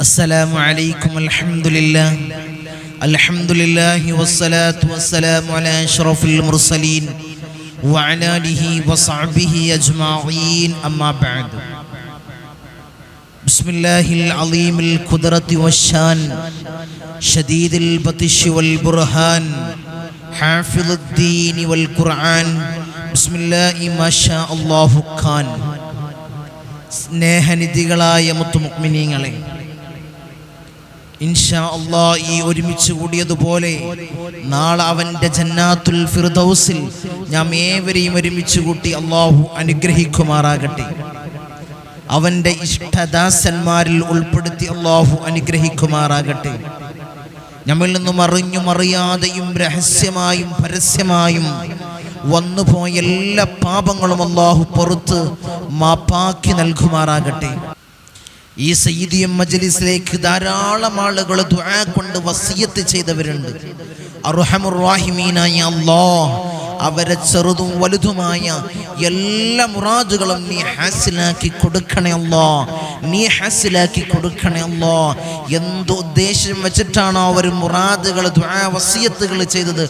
السلام عليكم الحمد لله الحمد لله والصلاة والسلام على أشرف المرسلين وعلى آله وصحبه أجمعين أما بعد. بسم الله العظيم القدرة والشان شديد البطش والبرهان حافظ الدين والقرآن സ്നേഹനിധികളായ മുത്തുമുക്മിനീങ്ങളെ ഇൻഷാ അള്ളാ ഈ ഒരുമിച്ച് കൂടിയതുപോലെ നാളെ അവന്റെ ജന്നാത്തുൽ ഫിർദൗസിൽ ഞാൻ ഏവരെയും ഒരുമിച്ച് കൂട്ടി അള്ളാഹു അനുഗ്രഹിക്കുമാറാകട്ടെ. അവന്റെ ഇഷ്ടദാസന്മാരിൽ ഉൾപ്പെടുത്തി അള്ളാഹു അനുഗ്രഹിക്കുമാറാകട്ടെ. നമ്മിൽ നിന്നും അറിഞ്ഞും അറിയാതെയും രഹസ്യമായും പരസ്യമായും വന്നുപോയ എല്ലാ പാപങ്ങളും അള്ളാഹു പുറത്ത് മാപ്പാക്കി നൽകുമാറാകട്ടെ. ഈ സയ്യിദിയം മജലിസിലേക്ക് ധാരാളം ആളുകൾ കൊണ്ട് വസിയത്ത് ചെയ്തവരുണ്ട്. അറുഹമുറാഹിമീനായി അല്ലാഹ് അവരെ ചെറുതും വലുതുമായ എല്ലാ മുറാദുകളും നീ ഹാസിലാക്കി കൊടുക്കണേ അല്ലോ. നീ ഹാസിലാക്കി കൊടുക്കണേ അല്ലോ. എന്ത് ഉദ്ദേശം വെച്ചിട്ടാണ് അവർ മുറാദുകൾ വസിയത്തുകൾ ചെയ്തത്?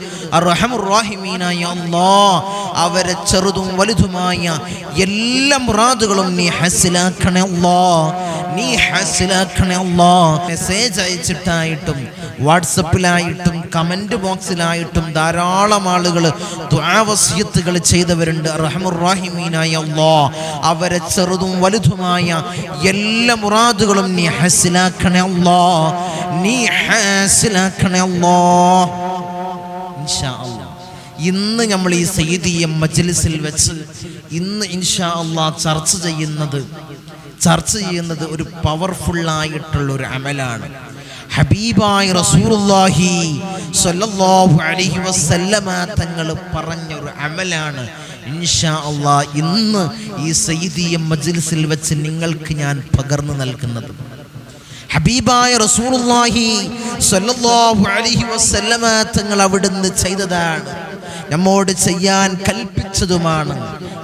അവരെ ചെറുതും വലുതുമായ എല്ലാ മുറാദുകളും നീ ഹാസിലാക്കണേ അല്ലോ. നീ ഹാസിലാക്കണേ അല്ലോ. മെസ്സേജ് അയച്ചിട്ടായിട്ടും വാട്സപ്പിലായിട്ടും കമന്റ് ബോക്സിലായിട്ടും ധാരാളം ആളുകൾ ദ്വാവസ്യത്തുകൾ ചെയ്തവരുണ്ട്. റഹമുറാഹിമീനായ അള്ളാ അവരെ ചെറുതും വലുതുമായ എല്ലാ മുറാദുകളും നീ ഹസിലാക്കണേ അള്ളാ നീ ഹസിലാക്കണേ അള്ളാ ഇന്ന് നമ്മൾ ഈ സയ്യിദിയ മജ്ലിസിൽ വെച്ച് ഇന്ന് ഇൻഷാ അള്ളാ ചർച്ച ചെയ്യുന്നത് ചർച്ച ചെയ്യുന്നത് ഒരു പവർഫുള്ളായിട്ടുള്ള ഒരു അമലാണ്. ഹബീബായ റസൂറുല്ലാഹി സല്ലല്ലാഹു അലൈഹി വസല്ലമ തങ്ങൾ പറഞ്ഞ ഒരു അമലാണ്. ഇൻഷാ അള്ളാ ഇന്ന് ഈ സയ്യിദിയ മജ്ലിസിൽ വെച്ച് നിങ്ങൾക്ക് ഞാൻ പകർന്നു നൽകുന്നത്. ഹബീബായ റസൂലുള്ളാഹി സ്വല്ലല്ലാഹു അലൈഹി വസല്ലമ തങ്ങൾ അവിടുന്ന് ചെയ്തതാണ്. നമ്മോട് ചെയ്യാൻ കൽപ്പിച്ചതുമാണ്.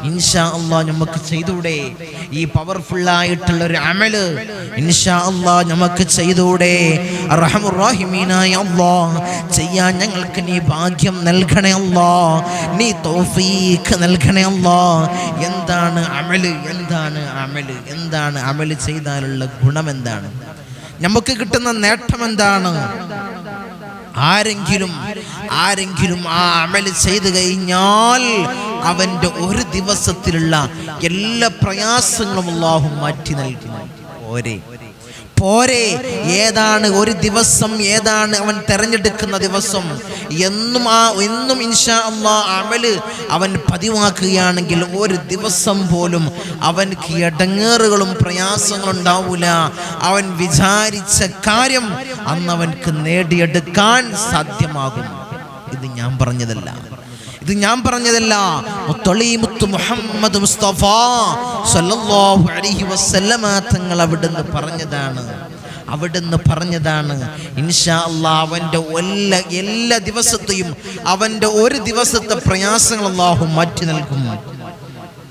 ഇൻഷാ അള്ളാ നമുക്ക് ചെയ്തൂടെ ഈ പവർഫുൾ ആയിട്ടുള്ള ഒരു അമൽ ഇൻഷാ അള്ളാ നമുക്ക് ചെയ്തൂടെ റഹമുറാഹിമീനായ അള്ളാ ചെയ്യാൻ ഞങ്ങൾക്ക് നീ ഭാഗ്യം നൽകണേ അള്ളാ. നീ തോഫീഖ് നൽകണേ അള്ളാ. എന്താണ് അമൽ? എന്താണ് അമൽ? എന്താണ് അമൽ ചെയ്താലുള്ള ഗുണം എന്താണ്? നമുക്ക് കിട്ടുന്ന നേട്ടം എന്താണ്? ആരെങ്കിലും ആരെങ്കിലും ആ അമൽ ചെയ്തു കഴിഞ്ഞാൽ അവന്റെ ഒരു ദിവസത്തിലുള്ള എല്ലാ പ്രയാസങ്ങളും അള്ളാഹു മാറ്റി നൽകി. ഓരേ പോരെ. ഏതാണ് ഒരു ദിവസം ഏതാണ് അവൻ തെരഞ്ഞെടുക്കുന്ന ദിവസം? എന്നും ആ എന്നും ഇൻഷാ അള്ളാ അമൽ അവൻ പതിവാക്കുകയാണെങ്കിൽ ഒരു ദിവസം പോലും അവൻക്ക് ഇടങ്ങേറുകളും പ്രയാസങ്ങളും ഉണ്ടാവില്ല അവൻ വിചാരിച്ച കാര്യം അന്ന് അവൻക്ക് നേടിയെടുക്കാൻ സാധ്യമാകും. ഇത് ഞാൻ പറഞ്ഞതല്ല. ഇത് ഞാൻ പറഞ്ഞതല്ല. മുഹമ്മദ് മുസ്തഫ സല്ലല്ലാഹു അലൈഹി വസല്ലമ തങ്ങൾ അവിടുന്ന് പറഞ്ഞതാണ്. അവിടുന്ന് പറഞ്ഞതാണ്. ഇൻഷാ അള്ളാഹ് അവന്റെ എല്ലാ എല്ലാ ദിവസത്തെയും അവന്റെ ഒരു ദിവസത്തെ പ്രയാസങ്ങൾ അള്ളാഹു മാറ്റി നൽകും.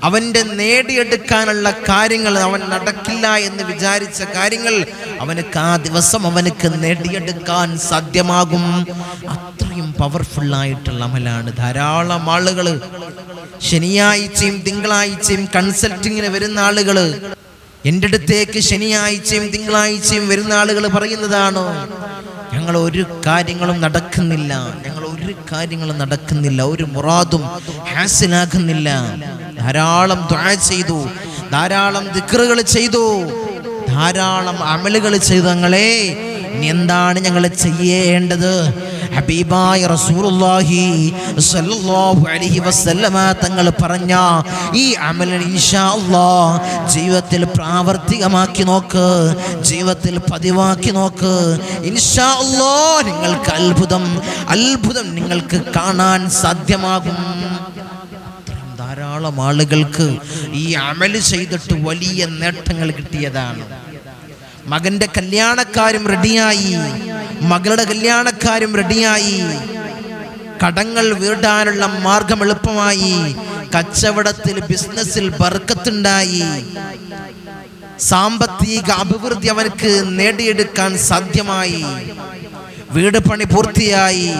അവന്റെ നേടിയെടുക്കാനുള്ള കാര്യങ്ങൾ അവൻ നടക്കില്ല എന്ന് വിചാരിച്ച കാര്യങ്ങൾ അവനക്ക് ആ ദിവസം അവനക്ക് നേടിയെടുക്കാൻ സാധ്യമാകും. അത്രയും പവർഫുൾ ആയിട്ടുള്ള അമലാണ്. ധാരാളം ആളുകൾ ശനിയാഴ്ചയും തിങ്കളാഴ്ചയും കൺസൾട്ടിങ്ങിന് വരുന്ന ആളുകൾ എന്റെ അടുത്തേക്ക് ശനിയാഴ്ചയും തിങ്കളാഴ്ചയും വരുന്ന ആളുകൾ പറയുന്നതാണ് ഞങ്ങൾ ഒരു കാര്യങ്ങളും നടക്കുന്നില്ല. ഞങ്ങൾ ഒരു കാര്യങ്ങളും നടക്കുന്നില്ല. ഒരു മുറാദും ഹാസിലാകുന്നില്ല ധാരാളം ദ്വാ ചെയ്തു ധാരാളം ദിക്റുകൾ ചെയ്തു ധാരാളം അമലുകൾ ചെയ്തു ഞങ്ങളെ. ഇനി എന്താണ് ഞങ്ങൾ ചെയ്യേണ്ടത്? ഹബീബായ റസൂലുള്ളാഹി സല്ലല്ലാഹു അലൈഹി വസല്ലമ തങ്ങൾ പറഞ്ഞ ഈ അമൽ ഇൻഷാ അല്ലാഹ് ജീവിതത്തിൽ പ്രാവർത്തികമാക്കി നോക്ക് ജീവിതത്തിൽ പതിവാക്കി നോക്ക്. ഇൻഷാ അല്ലാഹ് നിങ്ങൾക്ക് അത്ഭുതം അത്ഭുതം നിങ്ങൾക്ക് കാണാൻ സാധ്യമാകും. ധാരാളം ആളുകൾക്ക് ഈ അമൽ ചെയ്തിട്ട് വലിയ നേട്ടങ്ങൾ കിട്ടിയതാണ്. മകന്റെ കല്യാണക്കാരും റെഡിയായി. മകളുടെ കല്യാണക്കാരും റെഡിയായി. കടങ്ങൾ വീടാനുള്ള മാർഗം എളുപ്പമായി. കച്ചവടത്തിൽ ബിസിനസ്സിൽ ബർക്കത്തുണ്ടായി. സാമ്പത്തിക അഭിവൃദ്ധി അവർക്ക് നേടിയെടുക്കാൻ സാധ്യമായി. വീട് പണി പൂർത്തിയായി.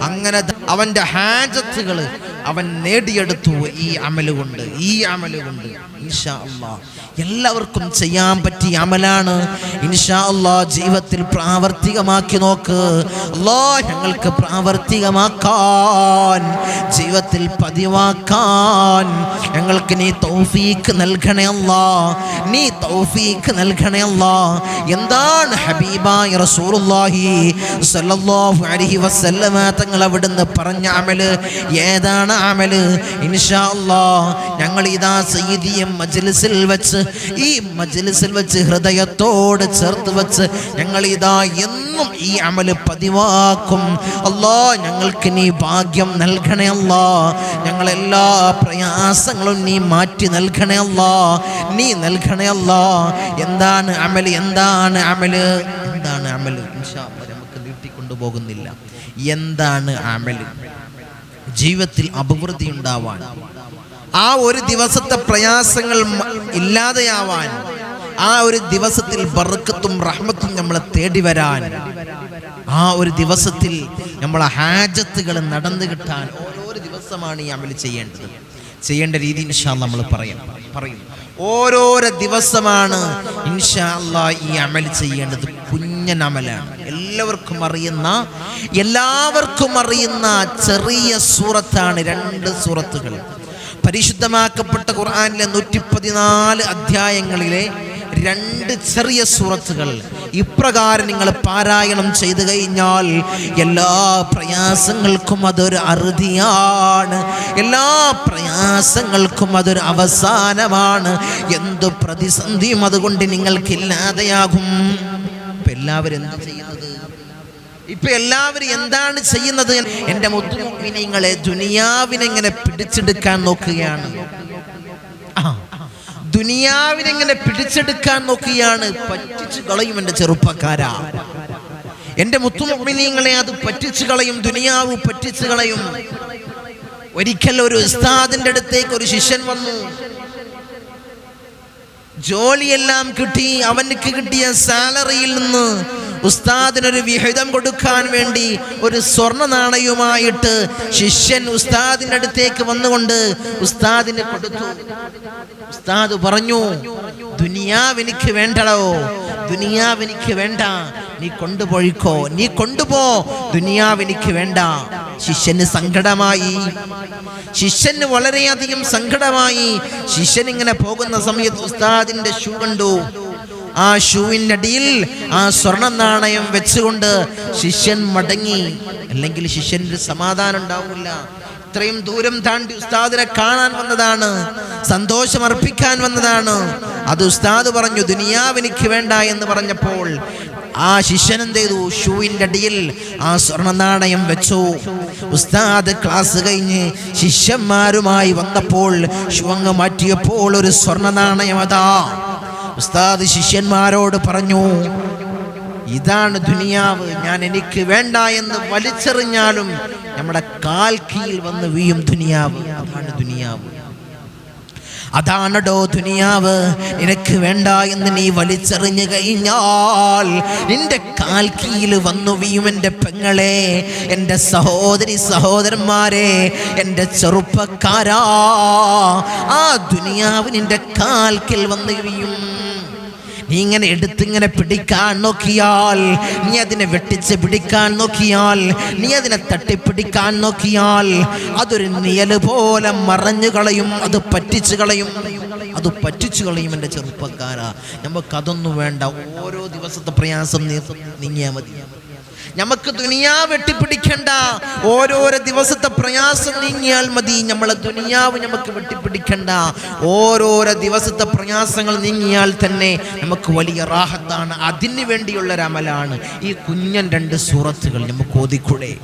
അങ്ങനെ അവന്റെ ഹാജത്തുകൾ അവൻ നേടിയെടുത്തു ഈ അമലുകൊണ്ട് ഈ അമലുകൊണ്ട് ഇൻഷാ അള്ളാ എല്ലാവർക്കും ചെയ്യാൻ പറ്റിയ അമലാണ്. ഇൻഷാ അള്ളാ ജീവിതത്തിൽ പ്രാവർത്തികമാക്കി നോക്ക്. ഞങ്ങൾക്ക് പ്രാവർത്തികമാക്കാൻ ജീവിതത്തിൽ പതിവാക്കാൻ ഞങ്ങൾക്ക് നീ തൗഫീക്ക് നൽകണേ നീ തൗഫീക്ക് നൽകണേ എന്താണ് ഹബീബായ അലൈഹി വസല്ലമ തങ്ങൾ അവിടുന്ന് പറഞ്ഞ അമൽ? ഏതാണ് അമൽ. ഇൻഷാ ഞങ്ങൾ ഇതാ സയ്യിദിയം മജ്ലിസിൽ വെച്ച് ഈ മജ്ലിസിൽ വെച്ച് ഹൃദയത്തോട് ചേർത്ത് വെച്ച് ഞങ്ങൾ ഇതാ എന്നും ഈ അമൽ പതിവാക്കും. അല്ലാ ഞങ്ങൾക്ക് നീ ഭാഗ്യം നൽകണേ അല്ലാ. ഞങ്ങളെല്ലാ പ്രയാസങ്ങളും നീ മാറ്റി നൽകണേ അല്ലാ. നീ നൽകണേ അല്ലാ. എന്താണ് അമൽ? എന്താണ് അമൽ? എന്താണ് അമൽ? ഇൻഷാ നമുക്ക് നീട്ടിക്കൊണ്ടു പോകുന്നില്ല. എന്താണ് അമൽ? ജീവിതത്തിൽ അഭിവൃദ്ധി ഉണ്ടാവാൻ ആ ഒരു ദിവസത്തെ പ്രയാസങ്ങൾ ഇല്ലാതെയാവാൻ ആ ഒരു ദിവസത്തിൽ ബർക്കത്തും റഹ്മത്തും നമ്മളെ തേടി വരാൻ ആ ഒരു ദിവസത്തിൽ നമ്മളെ ഹാജത്തുകൾ നടന്നു കിട്ടാൻ ഓരോ ദിവസമാണ് ഈ അമൽ ചെയ്യേണ്ടത്. ചെയ്യേണ്ട രീതി ഇൻഷാ നമ്മൾ പറയാം. പറയും. ഓരോരോ ദിവസമാണ് ഇൻഷാ ഈ അമൽ ചെയ്യേണ്ടത്. കുഞ്ഞൻ അമലാണ് എല്ലാവർക്കും അറിയുന്ന എല്ലാവർക്കും അറിയുന്ന ചെറിയ സൂറത്താണ് രണ്ട് സൂറത്തുകൾ. പരിശുദ്ധമാക്കപ്പെട്ട ഖുർആാനിലെ നൂറ്റി പതിനാല് അധ്യായങ്ങളിലെ രണ്ട് ചെറിയ സൂറത്തുകൾ. ഇപ്രകാരം നിങ്ങൾ പാരായണം ചെയ്തു കഴിഞ്ഞാൽ എല്ലാ പ്രയാസങ്ങൾക്കും അതൊരു അറുതിയാണ്. എല്ലാ പ്രയാസങ്ങൾക്കും അതൊരു അവസാനമാണ്. എന്തു പ്രതിസന്ധിയും അതുകൊണ്ട് നിങ്ങൾക്കില്ലാതെയാകും. എല്ലാവരും എന്താ ചെയ്യുന്നത്? ഇപ്പൊ എല്ലാവരും എന്താണ് ചെയ്യുന്നത്? എന്റെ മുത്തുമുപ്പിനിങ്ങളെ ദുനിയാവിനെ ഇങ്ങനെ പിടിച്ചെടുക്കാൻ നോക്കുകയാണ്. ദുനിയാവിനെ ഇങ്ങനെ പിടിച്ചെടുക്കാൻ നോക്കുകയാണ്. പറ്റിച്ചു കളയും എന്റെ ചെറുപ്പക്കാരാ. എന്റെ മുത്തുമുപ്പിനിങ്ങളെ അത് പറ്റിച്ചു കളയും ദുനിയാവ് പറ്റിച്ചു കളയും. ഒരിക്കൽ ഒരു ഉസ്താദിന്റെ അടുത്തേക്ക് ഒരു ശിഷ്യൻ വന്നു. ജോലിയെല്ലാം കിട്ടി അവനക്ക് കിട്ടിയ സാലറിയിൽ നിന്ന് ഉസ്താദിനൊരു വിഹിതം കൊടുക്കാൻ വേണ്ടി ഒരു സ്വർണ നാണയവുമായിട്ട് ശിഷ്യൻ ഉസ്താദിന്റെ അടുത്തേക്ക് വന്നുകൊണ്ട് ഉസ്താദിന് കൊടുത്തു. ഉസ്താദ് പറഞ്ഞു ദുനിയാവ് എനിക്ക് വേണ്ടടോ ദുനിയാവ് എനിക്ക് വേണ്ട. നീ കൊണ്ടുപോയിക്കോ നീ കൊണ്ടുപോ ദുനിയാവ് എനിക്ക് വേണ്ട. ശിഷ്യന് സങ്കടമായി. ശിഷ്യന് വളരെയധികം സങ്കടമായി. ശിഷ്യൻ ഇങ്ങനെ പോകുന്ന സമയത്ത് ഉസ്താദിന്റെ ഷൂ കണ്ടു. ആ ഷൂവിന്റെ അടിയിൽ ആ സ്വർണ നാണയം വെച്ചുകൊണ്ട് ശിഷ്യൻ മടങ്ങി. അല്ലെങ്കിൽ ശിഷ്യന്റെ സമാധാനം ഉണ്ടാവില്ല. ഇത്രയും ദൂരം താണ്ടി ഉസ്താദിനെ കാണാൻ വന്നതാണ്. സന്തോഷം അർപ്പിക്കാൻ വന്നതാണ്. അത് ഉസ്താദ് പറഞ്ഞു ദുനിയാവ് എനിക്ക് വേണ്ട എന്ന് പറഞ്ഞപ്പോൾ ആ ശിഷ്യൻ എന്ത് ചെയ്തു? ഷൂവിന്റെ അടിയിൽ ആ സ്വർണ നാണയം വെച്ചു. ഉസ്താദ് ക്ലാസ് കഴിഞ്ഞ് ശിഷ്യന്മാരുമായി വന്നപ്പോൾ ഷൂ അങ്ങ് മാറ്റിയപ്പോൾ ഒരു സ്വർണ നാണയം അതാ. ഉസ്താദ് ശിഷ്യന്മാരോട് പറഞ്ഞു ഇതാണ് ദുനിയാവ്. ഞാൻ എനിക്ക് വേണ്ട എന്ന് വലിച്ചെറിഞ്ഞാലും നമ്മുടെ കാൽ കീഴിൽ വന്ന് വീയും ദുനിയാവ്. അതാണ് ദുനിയാവ്. അതാണടോ ദുനിയാവ്. നിനക്ക് വേണ്ട എന്ന് നീ വലിച്ചെറിഞ്ഞു കഴിഞ്ഞാൽ നിന്റെ കാൽ കീഴിൽ വന്നു വീയും എന്റെ പെങ്ങളെ എന്റെ സഹോദരി സഹോദരന്മാരെ എന്റെ ചെറുപ്പക്കാരാ. ആ ദുനിയാവ് നിന്റെ കാൽക്കിൽ വന്നു വീയും നീ ഇങ്ങനെ എടുത്തിങ്ങനെ പിടിക്കാൻ നോക്കിയാൽ നീ അതിനെ വെട്ടിച്ച് പിടിക്കാൻ നോക്കിയാൽ നീ അതിനെ തട്ടിപ്പിടിക്കാൻ നോക്കിയാൽ അതൊരു നിയൽ പോലെ മറഞ്ഞു കളയും അത് പറ്റിച്ചു കളയും. അത് പറ്റിച്ചു കളയും എന്റെ ചെറുപ്പക്കാരാ. നമുക്കതൊന്നും വേണ്ട. ഓരോ ദിവസത്തെ പ്രയാസം നീങ്ങിയാൽ മതി. നമുക്ക് ദുനിയാ വെട്ടിപ്പിടിക്കണ്ട. ഓരോരോ ദിവസത്തെ പ്രയാസം നീങ്ങിയാൽ മതി. നമ്മളെ ദുനിയാവ് നമുക്ക് വെട്ടിപ്പിടിക്കണ്ട. ഓരോരോ ദിവസത്തെ പ്രയാസങ്ങൾ നീങ്ങിയാൽ തന്നെ നമുക്ക് വലിയ റാഹത്താണ്. അതിന് വേണ്ടിയുള്ള അമലാണ്. ഈ കുഞ്ഞൻ രണ്ട് സൂറത്തുകൾ നമുക്ക് ഓതിക്കൂടെ.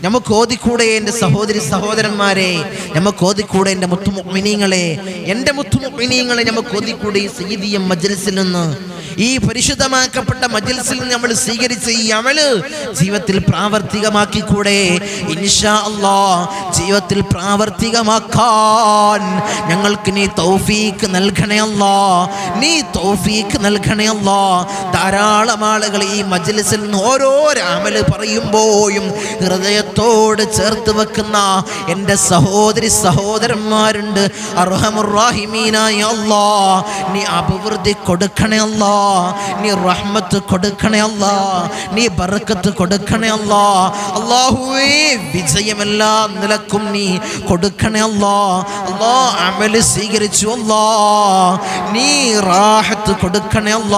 നമുക്ക് ഓതിക്കൂടെ എന്റെ സഹോദരി സഹോദരന്മാരെ. നമുക്ക് ഓതിക്കൂടെ എന്റെ മുത്തുമുക്മിനീങ്ങളെ എന്റെ മുത്തുമുക്മിനീങ്ങളെ നമുക്ക് ഓതിക്കൂടെ ഈ സീതിയം മജ്ലിസിൽ നിന്ന്. ഈ പരിശുദ്ധമാക്കപ്പെട്ട മജിൽസിൽ നമ്മൾ സ്വീകരിച്ച ഈ അമൽ ജീവിതത്തിൽ പ്രാവർത്തികമാക്കിക്കൂടെ? ഇൻഷാ ജീവിതത്തിൽ പ്രാവർത്തികമാക്കാൻ ഞങ്ങൾക്ക് നീ തൗഫീക്ക് നൽകണേ നീ തൗഫീക്ക് നൽകണേ ധാരാളം ആളുകൾ ഈ മജിൽസിൽ നിന്ന് ഓരോ അമൽ പറയുമ്പോഴും ഹൃദയത്തോട് ചേർത്ത് വെക്കുന്ന എന്റെ സഹോദരി സഹോദരന്മാരുണ്ട്. അർഹമുറാഹിമീനായ അല്ലാ നീ അഭിവൃദ്ധി കൊടുക്കണേ നീ റഹ്മത്ത് കൊടുക്കണേ അല്ല നീ ബർക്കത്ത് കൊടുക്കണേ അല്ല അള്ളാഹുവേ വിജയമെല്ലാ നിലക്കും നീ കൊടുക്കണേ അല്ല അല്ലാ അമൽ സ്വീകരിച്ചു അല്ലാ നീ റാഹത്ത് കൊടുക്കണേ അല്ല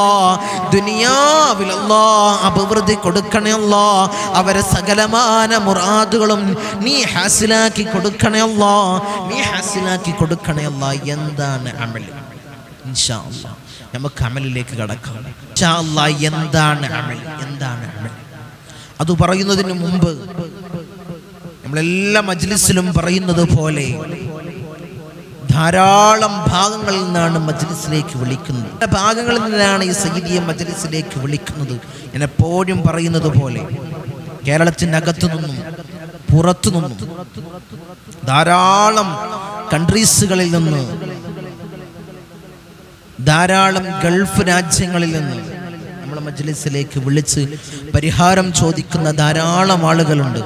ദുനിയാവിൽ അല്ലാ അഭിവൃദ്ധി കൊടുക്കണേ അല്ല അവരെ സകലമാന മുറാദുകളും നീ ഹാസിലാക്കി കൊടുക്കണേ അല്ല നീ ഹാസിലാക്കി കൊടുക്കണേ അല്ല എന്താണ് അമൽ ഇൻഷാ അല്ലാ നമുക്ക് അമലിലേക്ക് കടക്കാം. എന്താണ് അമൽ? എന്താണ് അമൽ? അത് പറയുന്നതിന് മുമ്പ് നമ്മളെല്ലാ മജ്ലിസിലും പറയുന്നത് പോലെ ധാരാളം ഭാഗങ്ങളിൽ നിന്നാണ് മജ്ലിസിലേക്ക് വിളിക്കുന്നത്. പല ഭാഗങ്ങളിൽ നിന്നാണ് ഈ സയ്യിദിയെ മജ്ലിസിലേക്ക് വിളിക്കുന്നത്. ഞാൻ എപ്പോഴും പറയുന്നത് പോലെ കേരളത്തിനകത്തു നിന്നും പുറത്തു നിന്നും ധാരാളം കൺട്രീസുകളിൽ നിന്ന് ധാരാളം ഗൾഫ് രാജ്യങ്ങളിൽ നിന്ന് നമ്മളെ മജ്ലിസിലേക്ക് വിളിച്ച് പരിഹാരം ചോദിക്കുന്ന ധാരാളം ആളുകളുണ്ട്.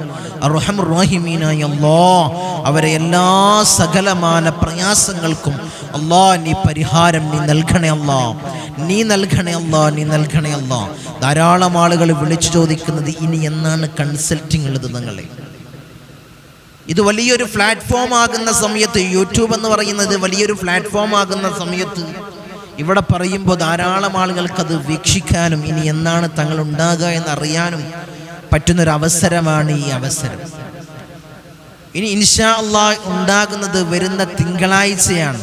അവരെ എല്ലാ സകലമാന പ്രയാസങ്ങൾക്കും അള്ളാ നീ പരിഹാരം നീ നൽകണേ നീ നൽകണേ നീ നൽകണേ ധാരാളം ആളുകൾ വിളിച്ചു ചോദിക്കുന്നത് ഇനി എന്നാണ് കൺസൾട്ടിങ് ഉള്ളത് നിങ്ങളെ? ഇത് വലിയൊരു പ്ലാറ്റ്ഫോം ആകുന്ന സമയത്ത് യൂട്യൂബ് എന്ന് പറയുന്നത് വലിയൊരു പ്ലാറ്റ്ഫോം ആകുന്ന സമയത്ത് ഇവിടെ പറയുമ്പോൾ ധാരാളം ആളുകൾക്ക് അത് വീക്ഷിക്കാനും ഇനി എന്നാണ് തങ്ങൾ ഉണ്ടാകുക എന്നറിയാനും പറ്റുന്നൊരവസരമാണ് ഈ അവസരം. ഇനി ഇൻഷാ അള്ളാഹ് ഉണ്ടാകുന്നത് വരുന്ന തിങ്കളാഴ്ചയാണ്.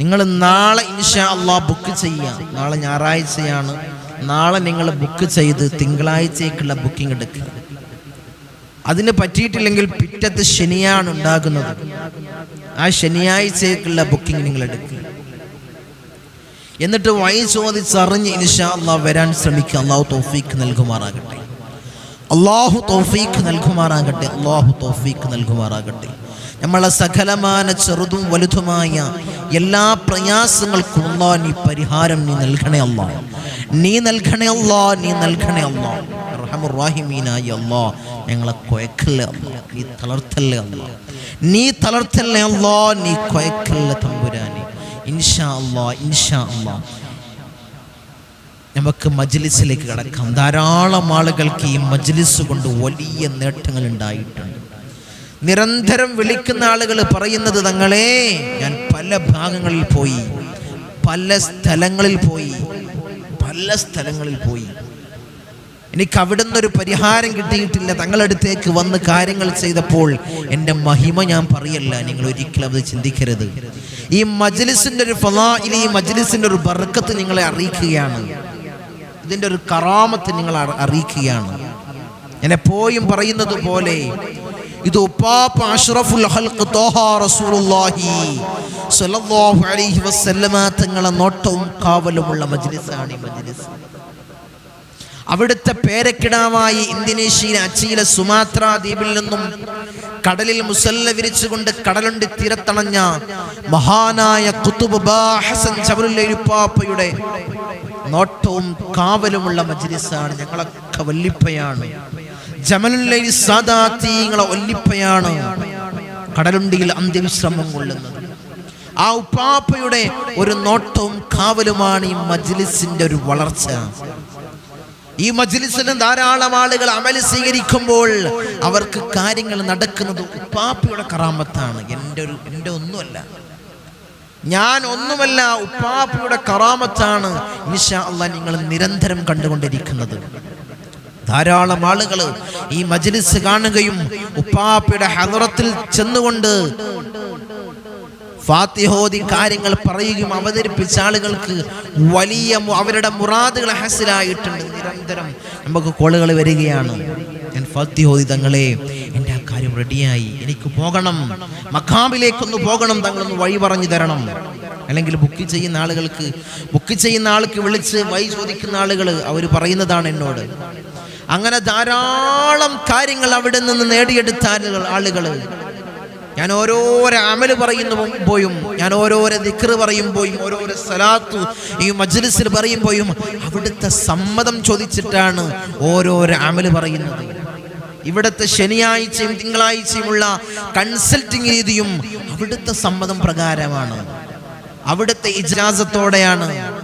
നിങ്ങൾ നാളെ ഇൻഷാ അള്ളാ ബുക്ക് ചെയ്യാം നാളെ ഞായറാഴ്ചയാണ്. നാളെ നിങ്ങൾ ബുക്ക് ചെയ്ത് തിങ്കളാഴ്ചയ്ക്കുള്ള ബുക്കിംഗ് എടുക്കുക. അതിന് പറ്റിയിട്ടില്ലെങ്കിൽ പിറ്റത്ത് ശനിയാണ് ഉണ്ടാകുന്നത്. ആ ശനിയാഴ്ചയ്ക്കുള്ള ബുക്കിംഗ് നിങ്ങൾ എടുക്കുക. എന്നിട്ട് വൈ ചോദിച്ചറിഞ്ഞ് ഇൻഷാ വരാൻ ശ്രമിക്കുക. അള്ളാഹു തോഫീക്ക് നൽകുമാറാകട്ടെ. അള്ളാഹു തോഫീക്ക് നൽകുമാറാകട്ടെ. അള്ളാഹു തോഫീക്ക് നൽകുമാറാകട്ടെ. നമ്മളെ സകലമാന ചെറുതും വലുതുമായ എല്ലാ പ്രയാസങ്ങൾക്കും അല്ലാ നീ പരിഹാരം നീ നൽകണേ അല്ലാ നീ നൽകണേ അല്ലാ നീ നൽകണേ അല്ലാ റഹമുറാഹിമീനായി അല്ലാ ഞങ്ങളെ കൊയക്കല്ലേ അല്ലാഹ് നീ തളർത്തല്ലേ അല്ലാഹ് നീ തളർത്തല്ലേ അല്ലാ നീ കൊയക്കല്ലേ തമ്പുരാനെ. ഇൻഷാ അല്ലാ ഇൻഷാ അല്ലാ നമുക്ക് മജ്ലിസിലേക്ക് കടക്കാം. ധാരാളം ആളുകൾക്ക് ഈ മജ്ലിസ് കൊണ്ട് വലിയ നേട്ടങ്ങൾ ഉണ്ടായിട്ടുണ്ട് നിരന്തരം വിളിക്കുന്ന ആളുകൾ പറയുന്നത് തങ്ങളെ ഞാൻ പല ഭാഗങ്ങളിൽ പോയി പല സ്ഥലങ്ങളിൽ പോയി പല സ്ഥലങ്ങളിൽ പോയി. എനിക്ക് അവിടുന്ന് ഒരു പരിഹാരം കിട്ടിയിട്ടില്ല. തങ്ങളടുത്തേക്ക് വന്ന് കാര്യങ്ങൾ ചെയ്തപ്പോൾ എന്റെ മഹിമ ഞാൻ പറയല്ല നിങ്ങൾ ഒരിക്കലും അത് ചിന്തിക്കരുത്. ഈ മജ്ലിസിന്റെ ഒരു ഫലായിൽ ഈ മജ്ലിസിന്റെ ഒരു ബർക്കത്ത് നിങ്ങളെ അറിയിക്കുകയാണ്. ഇതിന്റെ ഒരു കറാമത്ത് നിങ്ങൾ അറിയിക്കുകയാണ്. ഞാൻ എപ്പോഴും പറയുന്നത് പോലെ ഇത് ഉപ്പാപ്പ് അഷ്റഫുൽ ഹൽഖ് തോഹ റസൂലുള്ളാഹി സ്വല്ലല്ലാഹു അലൈഹി വസല്ലമ തങ്ങളെ നോട്ടവും കാവലുമുള്ള മജ്ലിസാണ് ഈ മജ്ലിസ്. അവിടുത്തെ പേരക്കിടാവായി ഇന്തോനേഷ്യയിലെ അച്ചിയിലെ സുമാത്ര ദ്വീപിൽ നിന്നും കടലിൽ മുസല്ല വിരിച്ചുകൊണ്ട് കടലുണ്ടി തീരത്തണഞ്ഞ മഹാനായ കുത്തുബ് ഹസൻ ജബലുൽ പാപ്പയുടെ നോട്ടവും കാവലുമുള്ള മജ്ലിസാണ് ഞങ്ങളൊക്കെ വല്ലിപ്പയാണ്. ജമലുല്ലൈ വല്ലിപ്പയാണ് കടലുണ്ടിയിൽ അന്ത്യവിശ്രമം കൊള്ളുന്നത്. ആ ഉപ്പാപ്പയുടെ ഒരു നോട്ടവും കാവലുമാണ് ഈ മജ്ലിസിന്റെ ഒരു വളർച്ച. ഈ മജ്ലിസിന് ധാരാളം ആളുകൾ അമൽ സ്വീകരിക്കുമ്പോൾ അവർക്ക് കാര്യങ്ങൾ നടക്കുന്നത് ഉപ്പാപ്പയുടെ കറാമത്താണ്. എന്റെ ഒരു എന്റെ ഒന്നുമല്ല. ഞാൻ ഒന്നുമല്ല ഉപ്പാപ്പയുടെ കറാമത്താണ് ഇൻഷാ അള്ള നിങ്ങൾ നിരന്തരം കണ്ടുകൊണ്ടിരിക്കുന്നത്. ധാരാളം ആളുകൾ ഈ മജ്ലിസ് കാണുകയും ഉപ്പാപ്പയുടെ ഹനുറത്തിൽ ചെന്നുകൊണ്ട് ഫാത്തിഹോദി കാര്യങ്ങൾ പറയുകയും അവതരിപ്പിച്ച ആളുകൾക്ക് വലിയ അവരുടെ മുറാദുകൾ ഹസിലായിട്ടുണ്ട്. നിരന്തരം നമുക്ക് കോളുകൾ വരികയാണ്. ഞാൻ ഫാത്തിഹോദി തങ്ങളെ എന്റെ ആ കാര്യം റെഡിയായി എനിക്ക് പോകണം. മഖാമിലേക്കൊന്ന് പോകണം. തങ്ങളൊന്ന് വഴി പറഞ്ഞു തരണം. അല്ലെങ്കിൽ ബുക്ക് ചെയ്യുന്ന ആളുകൾക്ക് ബുക്ക് ചെയ്യുന്ന ആൾക്ക് വിളിച്ച് വഴി ചോദിക്കുന്ന ആളുകൾ അവർ പറയുന്നതാണ് എന്നോട്. അങ്ങനെ ധാരാളം കാര്യങ്ങൾ അവിടെ നിന്ന് നേടിയെടുത്ത ആളുകൾ ആളുകൾ ഞാൻ ഓരോരോ അമൽ പറയുമ്പോഴും ഞാൻ ഓരോരോ ദിക്റ് പറയുമ്പോഴും ഓരോരോ സലാത്തു ഈ മജ്ലിസിൽ പറയുമ്പോഴും അവിടുത്തെ സമ്മതം ചോദിച്ചിട്ടാണ് ഓരോരോ അമൽ പറയുന്നത്. ഇവിടുത്തെ ശനിയാഴ്ചയും തിങ്കളാഴ്ചയുമുള്ള കൺസൾട്ടിങ് രീതിയും അവിടുത്തെ സമ്മതം പ്രകാരമാണ്. അവിടുത്തെ ഇജാസത്തോടെയാണ്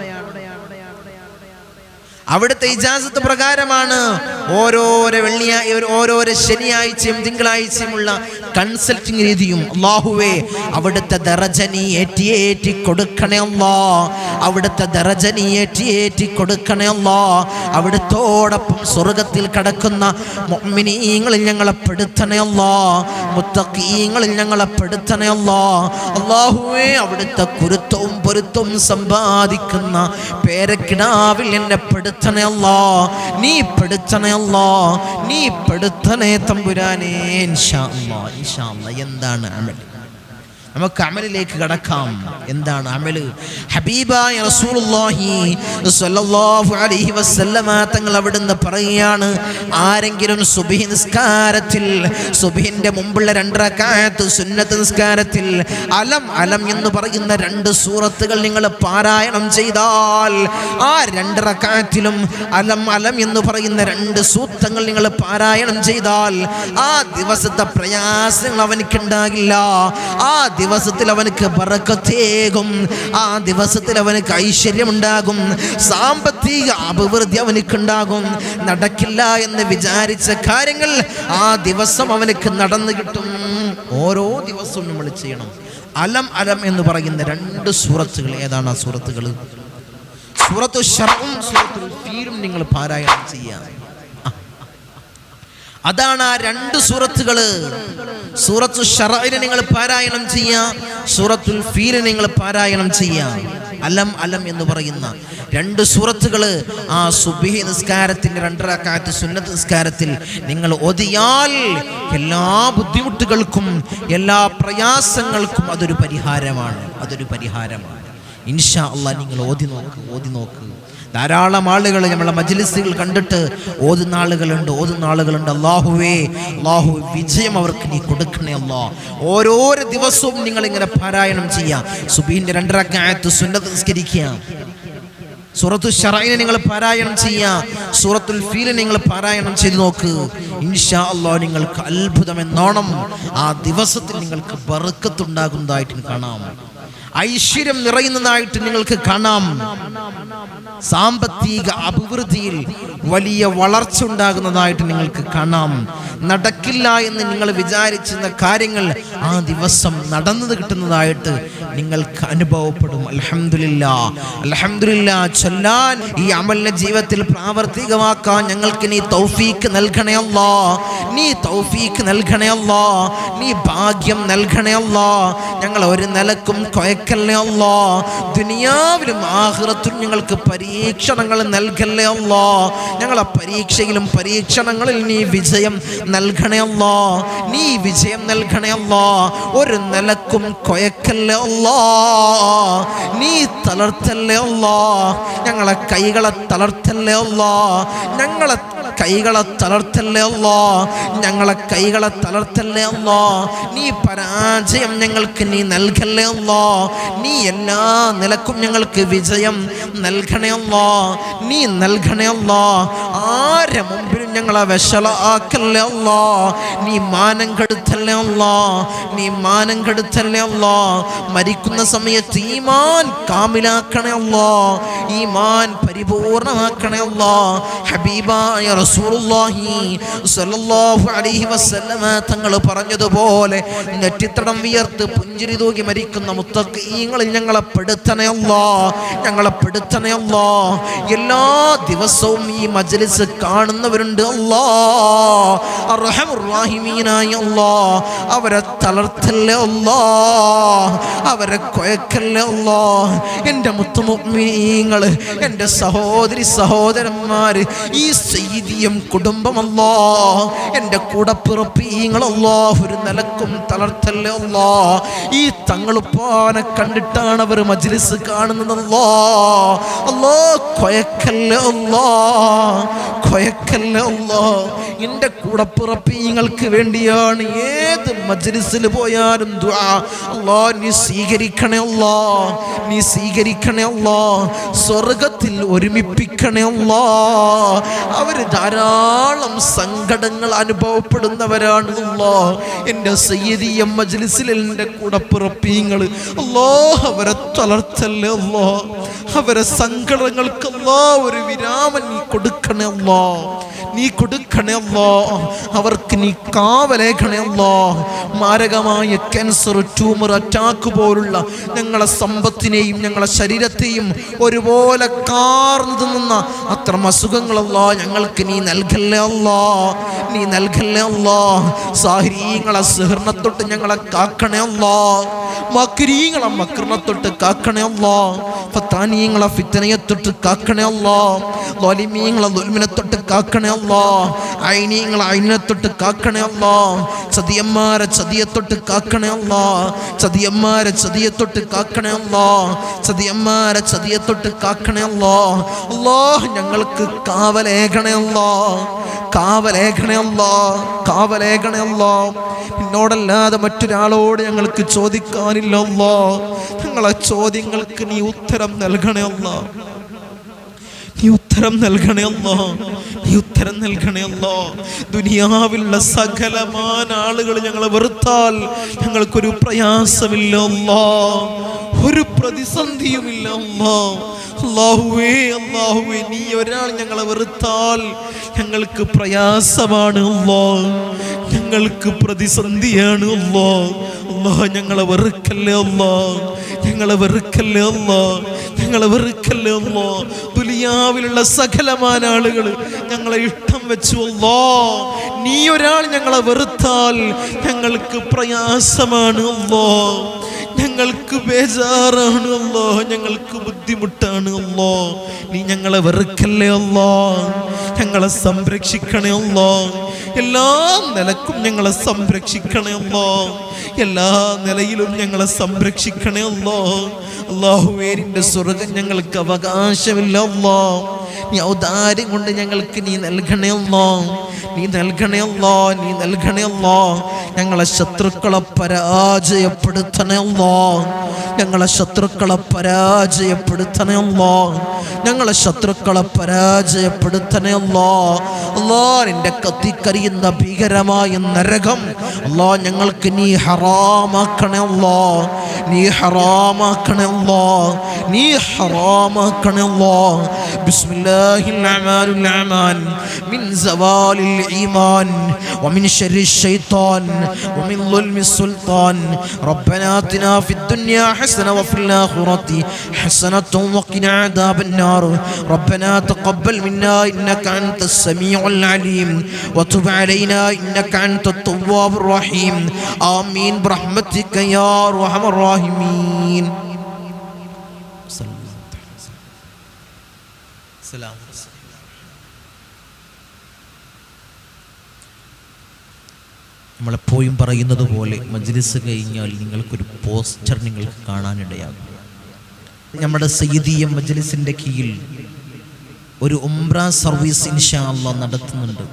അവിടുത്തെ ഇജാസത്ത് പ്രകാരമാണ് ഓരോരോ വെള്ളിയായി ഓരോരോ ശനിയാഴ്ചയും തിങ്കളാഴ്ചയുമുള്ള കൺസൾട്ടിങ് രീതിയും. അള്ളാഹുവേ അവിടുത്തെ ദറജനി ഏറ്റി ഏറ്റി കൊടുക്കണേ അല്ലാ. അവിടുത്തെ ദറജനി ഏറ്റി ഏറ്റി കൊടുക്കണേ അല്ലാ. അവിടുത്തോടൊപ്പം സ്വർഗത്തിൽ കടക്കുന്ന മൊമ്മിനീങ്ങളിൽ ഞങ്ങളെ പെടുത്തണേ അല്ലാ. മുത്തക്കീങ്ങളിൽ ഞങ്ങളെ പെടുത്തണേ അല്ലാ. അള്ളാഹുവേ അവിടുത്തെ കുരുത്തവും പൊരുത്തവും സമ്പാദിക്കുന്ന പേരക്കിടാവിൽ എന്നെ പെടുത്തണയല്ലോ നീ പെടുത്തണയല്ലോ നീ പെടുത്തണേ തമ്പുരാനേ. എന്താണ് അമൽ? നമുക്ക് അമലിലേക്ക് കടക്കാം. എന്താണ് അമൽ? ഹബീബായ റസൂലുള്ളാഹി സ്വല്ലല്ലാഹു അലൈഹി വസല്ലമ തങ്ങൾ അവിടുന്ന് പറയുകയാണ് ആരെങ്കിലും സുബ്ഹി നിസ്കാരത്തിൽ സുബ്ഹിന്റെ മുമ്പുള്ള രണ്ട് റക്അത്ത് സുന്നത്ത് നിസ്കാരത്തിൽ അലം അലം എന്ന് പറയുന്ന രണ്ട് സൂറത്തുകൾ നിങ്ങൾ പാരായണം ചെയ്താൽ ആ രണ്ട് റക്അത്തിലും അലം അലം എന്ന് പറയുന്ന രണ്ട് സൂക്തങ്ങൾ നിങ്ങൾ പാരായണം ചെയ്താൽ ആ ദിവസത്തെ പ്രയാസങ്ങൾ അവനിക്കുണ്ടാകില്ല. ആ ദിവസത്തിൽ അവനക്ക് ബറക്കത്തേകും. ആ ദിവസത്തിൽ അവനക്ക് ഐശ്വര്യമുണ്ടാകും. സാമ്പത്തിക അഭിവൃദ്ധി അവനക്കുണ്ടാകും. നടക്കില്ല എന്ന് വിചാരിച്ച കാര്യങ്ങൾ ആ ദിവസം അവനക്ക് നടന്നു കിട്ടും. ഓരോ ദിവസവും നമ്മൾ ചെയ്യണം. അലം അലം എന്ന് പറയുന്ന രണ്ട് സൂറത്തുകൾ. ഏതാണ് ആ സൂറത്തുകൾ? സൂറത്തു ഷറും സൂറത്തുൽ ഫീലും നിങ്ങൾ പാരായണം ചെയ്യാം അതാണ് ആ രണ്ട് സൂറത്തുകൾ. സൂറത്തു ഷറയിനെ നിങ്ങൾ പാരായണം ചെയ്യാം സൂറത്തുൽ ഫീലിനെ നിങ്ങൾ പാരായണം ചെയ്യാം. അലം അലം എന്ന് പറയുന്ന രണ്ട് സൂറത്തുകൾ ആ സുബിഹി നിസ്കാരത്തിന്റെ രണ്ടരക്കാറ്റ് സുന്നത്ത് നിസ്കാരത്തിൽ നിങ്ങൾ ഒതിയാൽ എല്ലാ ബുദ്ധിമുട്ടുകൾക്കും എല്ലാ പ്രയാസങ്ങൾക്കും അതൊരു പരിഹാരമാണ് അതൊരു പരിഹാരമാണ്. ഇൻഷാ അള്ളാ നിങ്ങൾ ഓതി നോക്ക് ഓതി നോക്ക്. ധാരാളം ആളുകൾ നമ്മളെ മജ്ലിസുകൾ കണ്ടിട്ട് ഓതുന്ന ആളുകളുണ്ട് ഓതുന്ന ആളുകളുണ്ട്. അള്ളാഹുവേ അള്ളാഹു വിജയം അവർക്ക് നീ കൊടുക്കണേ അല്ലാ. ഓരോരോ ദിവസവും നിങ്ങൾ ഇങ്ങനെ പാരായണം ചെയ്യാം. സുബീന്റെ രണ്ടരക്കായത്ത് സുന്നത്ത് നിസ്കരിക്കുക. സൂറത്തു ഷറൈനെ നിങ്ങൾ പാരായണം ചെയ്യുക സൂറത്തുൽ ഫീലിനെ നിങ്ങൾ പാരായണം ചെയ്ത് നോക്ക്. ഇൻഷാ അള്ളാ നിങ്ങൾക്ക് അത്ഭുതം എന്നോണം ആ ദിവസത്തിൽ നിങ്ങൾക്ക് ബറുക്കത്തുണ്ടാകുന്നതായിട്ട് കാണാം. ഐശ്വര്യം നിറയുന്നതായിട്ട് നിങ്ങൾക്ക് കാണാം. സാമ്പത്തിക അഭിവൃദ്ധിയിൽ വലിയ വളർച്ച ഉണ്ടാകുന്നതായിട്ട് നിങ്ങൾക്ക് കാണാം. നടക്കില്ല എന്ന് നിങ്ങൾ വിചാരിച്ചിരുന്ന കാര്യങ്ങൾ ആ ദിവസം നടന്നത് കിട്ടുന്നതായിട്ട് നിങ്ങൾക്ക് അനുഭവപ്പെടും. അലഹമില്ല അലഹമില്ല ചൊല്ലാൻ ഈ അമലിനെ ജീവിതത്തിൽ പ്രാവർത്തികമാക്കാൻ ഞങ്ങൾക്ക് നീ തൗഫീക്ക് നൽകണേ അല്ലാ. നീ തൗഫീക്ക് നൽകണേ അല്ലാ. നീ ഭാഗ്യം നൽകണേ അല്ലാ. ഞങ്ങൾ ഒരു നിലക്കും കൊയക്കല്ലേ അല്ലാ. ദുനിയാവിലും ആഹ്റത്തും ഞങ്ങൾക്ക് പരീക്ഷണങ്ങൾ നൽകല്ലേ അല്ലോ. ഞങ്ങളെ പരീക്ഷയിലും പരീക്ഷണങ്ങളിൽ നീ വിജയം നൽകണേ അല്ലോ. നീ വിജയം നൽകണേ അല്ലോ. ഒരു നിലക്കും കൊയക്കല്ലേ അല്ലോ. നീ തളർത്തല്ലേ അല്ലോ. ഞങ്ങളെ കൈകളെ തളർത്തല്ലേ അല്ലോ. ഞങ്ങളെ കൈകളെ തളർത്തല്ലേ അല്ലോ? ഞങ്ങളെ കൈകളെ തളർത്തല്ലേ അല്ലോ? നീ പരാജയം ഞങ്ങൾക്ക് നീ നൽകല്ലേ അല്ലോ? നീ എല്ലാ നിലക്കും ഞങ്ങൾക്ക് വിജയം നൽകണേ അല്ലോ. നീ നൽകണേ അല്ലോ. ആരെ മുമ്പിലും ഞങ്ങളെ വിശലാക്കല്ലേ അല്ലോ? നീ മാനം കെടുത്തല്ലേ അല്ലോ? നീ മാനം കെടുത്തല്ലേ അല്ലോ? മരിക്കുന്ന സമയത്ത് ഈമാൻ കാമിലാക്കണേ അല്ലോ. ഈമാൻ പരിപൂർണമാക്കണേ അല്ലോ. ഹബീബായ റസൂലുള്ളാഹി സ്വല്ലല്ലാഹു അലൈഹി വസല്ലമ തങ്ങൾ പറഞ്ഞതുപോലെ നെറ്റിത്തടം വിയർത്ത് പുഞ്ചിരി തൂകി മരിക്കുന്ന മുത്തഖീങ്ങളെ ഞങ്ങളെ പെടുത്തണേ അല്ലാ ഞങ്ങളെ പെടുത്തണേ അല്ലാ എല്ലാ ദിവസവും ഈ മജ്ലിസ് കാണുന്നവരുണ്ട് അല്ലാ. റഹീമീനായ അല്ലാ. അവരെ തളർത്തല്ലേ അല്ലാ. അവരെ കൊയക്കല്ലേ അല്ലാ. എന്റെ മുത്തുമുഗ്മീങ്ങൾ എന്റെ സഹോദരി സഹോദരന്മാർ ഈ സയ്യിദി സയ്യിദിയം കുടുംബമല്ലോ. എന്റെ കൂടപ്പിറപ്പീങ്ങളല്ലോ ഒരു നിലക്കും തളർത്തല്ലേ അല്ലോ. ഈ തങ്ങളുപ്പാനെ കണ്ടിട്ടാണ് അവർ മജ്ലിസ് കാണുന്നതല്ലോ. അല്ലോ കൊയക്കല്ലേ കൊയക്കല്ലോ എന്റെ കൂടപ്പിറപ്പീങ്ങൾക്ക് വേണ്ടിയാണ് ഏത് മജ്ലിസിൽ പോയാലും അല്ലോ നീ സ്വീകരിക്കണേ അല്ലോ. നീ സ്വീകരിക്കണേ അല്ലോ. സ്വർഗത്തിൽ ഒരുമിപ്പിക്കണേ അല്ലോ. അവർ ധാരാളം സങ്കടങ്ങൾ അനുഭവപ്പെടുന്നവരാണ് എന്റെ സയ്യദിയ മജ്ലിസിൽ എന്റെ കൂടെ പിറപ്പീങ്ങൾ. അല്ലോ അവരെ തളർത്തല്ലേ അല്ലോ അവരെ സങ്കടങ്ങൾക്കല്ലോ ഒരു വിരാമം നീ കൊടുക്കണേ അല്ലോ നീ കൊടുക്കണേ അല്ലോ അവർക്ക് നീ കാവലേഖണേ അല്ലോ മാരകമായ ക്യാൻസർ ട്യൂമർ അറ്റാക്ക് പോലുള്ള ഞങ്ങളെ സമ്പത്തിനെയും ഞങ്ങളെ ശരീരത്തെയും ഒരുപോലെ കാർന്നു നിന്ന അത്തരം അസുഖങ്ങളല്ലോ ഞങ്ങൾക്ക് നീ നൽകല്ലേ അല്ലോ? നീ നൽകല്ലേ അല്ലോ? സാഹരീങ്ങളെ സഹൃണത്തൊട്ട് ഞങ്ങളെ കാക്കണേ അല്ലോ. മക്രീങ്ങളെ മക്രണത്തൊട്ട് കാക്കണേ അല്ലോ. ഫത്താനീങ്ങളെ ഫിത്തനയത്തൊട്ട് കാക്കണേ അല്ലോ. ലോലിമീങ്ങളെ ദുൽമിനെ തൊട്ട് കാക്കണേ അല്ലോ. ഐനീങ്ങളെ ഐനിനെ തൊട്ട് കാക്കണേ അല്ലോ. ചതിയന്മാരെ ചതിയത്തൊട്ട് കാക്കണേ അല്ലോ. ചതിയന്മാരെ ചതിയത്തൊട്ട് കാക്കണേ അല്ലോ. ചതിയന്മാരെ ചതിയത്തൊട്ട് കാക്കണേ അല്ലോ. അല്ലോ ഞങ്ങൾക്ക് കാവലേകണേ അല്ലോ. കാവലേഖണേ അല്ലോ കാവലേഖണേ അല്ലോ എന്നോടല്ലാതെ മറ്റൊരാളോട് ഞങ്ങൾക്ക് ചോദിക്കാനില്ലല്ലോ ഞങ്ങളെ ചോദ്യങ്ങൾക്ക് നീ ഉത്തരം നൽകണേ അല്ലോ നീ ഉത്തരം നൽകണേ അല്ലോ നീ ഉത്തരം നൽകണേ അല്ലോ ദുനിയാവിലുള്ള സകലമാന ആളുകൾ ഞങ്ങളെ വെറുത്താൽ ഞങ്ങൾക്കൊരു പ്രയാസമില്ല അല്ലോ ഒരു പ്രതിസന്ധിയുമില്ല അള്ളാഹുവേ അള്ളാഹുവേ നീ ഒരാൾ ഞങ്ങളെ വെറുത്താൽ ഞങ്ങൾക്ക് പ്രയാസമാണ് അള്ളാ ഞങ്ങൾക്ക് പ്രതിസന്ധിയാണ് അള്ളാ അല്ലോ ഞങ്ങളെ വെറുക്കല്ലേ അള്ളാ ഞങ്ങളെ വെറുക്കല്ലേ അള്ളാ ഞങ്ങളെ വെറുക്കല്ലേ അല്ലോ. ദുലിയാവിലുള്ള സകലമാന ആളുകൾ ഞങ്ങളെ ഇഷ്ടം വെച്ചു അള്ളാ നീ ഒരാൾ ഞങ്ങളെ വെറുത്താൽ ഞങ്ങൾക്ക് പ്രയാസമാണ് അല്ലോ. ഞങ്ങൾക്ക് ബേജാറാണ് അല്ലോ. ഞങ്ങൾക്ക് ബുദ്ധിമുട്ടാണ് അല്ലോ. നീ ഞങ്ങളെ വെറുക്കല്ലേ അല്ലോ. ഞങ്ങളെ സംരക്ഷിക്കണേ അല്ലോ. എല്ലാ നിലക്കും ഞങ്ങളെ സംരക്ഷിക്കണേ അല്ലോ. എല്ലാ നിലയിലും ഞങ്ങളെ സംരക്ഷിക്കണേ അല്ലോ. അള്ളാഹുവേരിന്റെ സ്വർഗം ഞങ്ങൾക്ക് അവകാശമില്ല അല്ലോ. നീ ഔദാര്യം കൊണ്ട് ഞങ്ങൾക്ക് നീ നൽകണേ അല്ലോ. നീ നൽകണേ അല്ലോ നീ നൽകണേ അല്ലോ. ഞങ്ങളെ ശത്രുക്കളെ പരാജയപ്പെടുത്തണേ അല്ലോ. ഞങ്ങളെ ശത്രുക്കളെ പരാജയപ്പെടുത്തണേ അല്ലോ. ഞങ്ങളെ ശത്രുക്കളെ പരാജയപ്പെടുത്തണേ അല്ലോ. അല്ലോ നിന്റെ കത്തിക്കരിയുന്ന ഭീകരമായ നരകം. അല്ലോ ഞങ്ങൾക്ക് നീ ഹറാമാക്കണേ അല്ലോ നീ ഹറാമാക്കണേ അല്ലോ നീ ഹറാമാക്കണേ അല്ലോ ബിസ്മില്ലാഹിൽ അമാലുൽ അമാൻ മിൻ സവാലിൽ ഈമാൻ ومن شر الشيطان ومن ظلم السلطان ربنا آتنا في الدنيا حسنة وفي الآخرة حسنة وقنا عذاب النار ربنا تقبل منا إنك أنت السميع العليم وتب علينا إنك أنت التواب الرحيم آمين برحمتك يا أرحم الراحمين سلام നമ്മളെപ്പോഴും പറയുന്നത് പോലെ മജ്ലിസ് കഴിഞ്ഞാൽ നിങ്ങൾക്കൊരു പോസ്റ്റർ നിങ്ങൾക്ക് കാണാനിടയാകും നമ്മുടെ സയ്യിദീയ മജ്ലിസിൻ്റെ കീഴിൽ ഒരു ഉംറ സർവീസ് ഇൻഷാ അള്ളാ നടത്തുന്നുണ്ട്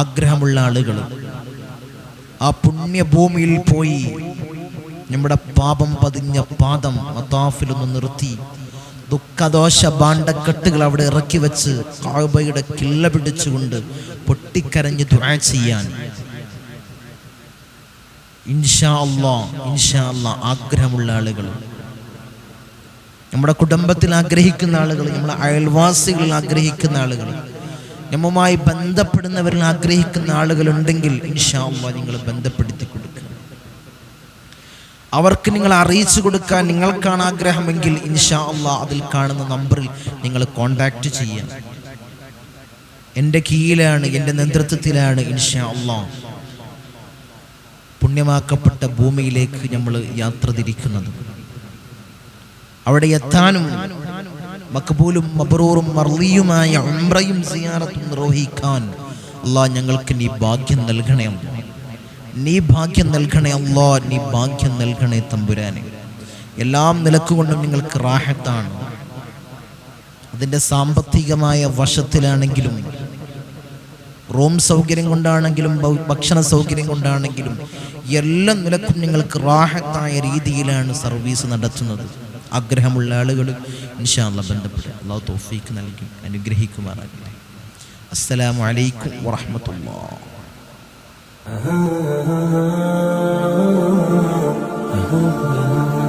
ആഗ്രഹമുള്ള ആളുകൾ ആ പുണ്യഭൂമിയിൽ പോയി. നമ്മുടെ പാപം പതിഞ്ഞ പാദം മതാഫിലൊന്ന് നിർത്തി. ദുഃഖദോഷ ഭാണ്ഡക്കെട്ടുകൾ അവിടെ ഇറക്കി വെച്ച് കാബയുടെ കിള്ള പിടിച്ചുകൊണ്ട് പൊട്ടിക്കരഞ്ഞ് ദുആ ചെയ്യാൻ. ഇൻഷാ അള്ളാ ഇൻഷാ അള്ളാ ആഗ്രഹമുള്ള ആളുകൾ. നമ്മുടെ കുടുംബത്തിൽ ആഗ്രഹിക്കുന്ന ആളുകൾ നമ്മുടെ അയൽവാസികളിൽ ആഗ്രഹിക്കുന്ന ആളുകൾ. നമ്മുമായി ബന്ധപ്പെടുന്നവരിൽ ആഗ്രഹിക്കുന്ന ആളുകളുണ്ടെങ്കിൽ ഇൻഷാ അള്ളാ നിങ്ങൾ ബന്ധപ്പെടുത്തി കൊടുക്കുക അവർക്ക് നിങ്ങൾ അറിയിച്ചു കൊടുക്കാൻ നിങ്ങൾക്കാണ് ആഗ്രഹമെങ്കിൽ ഇൻഷാ അതിൽ കാണുന്ന നമ്പറിൽ നിങ്ങൾ കോണ്ടാക്ട് ചെയ്യാം എന്റെ കീഴിലാണ് എന്റെ നേതൃത്വത്തിലാണ് ഇൻഷാ അള്ളാ പുണ്യമാക്കപ്പെട്ട ഭൂമിയിലേക്ക് നമ്മൾ യാത്ര തിരിക്കുന്നത്. അവിടെ എത്താനും മക്ബൂലും മബറൂറും മർലിയുമായ ഉംറയും സിയാറത്തും നിർവഹിക്കാൻ അള്ളാഹ് ഞങ്ങൾക്ക് നീ ഭാഗ്യം നൽകണേ. നീ ഭാഗ്യം നൽകണേ അല്ലാ നീ ഭാഗ്യം നൽകണേ തമ്പുരാനെ. എല്ലാം നിലക്കുകൊണ്ടും നിങ്ങൾക്ക് റാഹത്താണ്. അതിന്റെ സാമ്പത്തികമായ വശത്തിലാണെങ്കിലും റൂം സൗകര്യം കൊണ്ടാണെങ്കിലും ഭക്ഷണ സൗകര്യം കൊണ്ടാണെങ്കിലും എല്ലാം നിലക്കും നിങ്ങൾക്ക് റാഹത്തായ രീതിയിലാണ് സർവീസ് നടത്തുന്നത്. ആഗ്രഹമുള്ള ആളുകൾ ഇൻഷാല്ല ബന്ധപ്പെടുക അള്ളാഹു തോഫീക്ക് നൽകി അനുഗ്രഹിക്കുമാറാകട്ടെ. അസ്സലാമു അലൈക്കും വറഹമത്തുള്ള. Oh,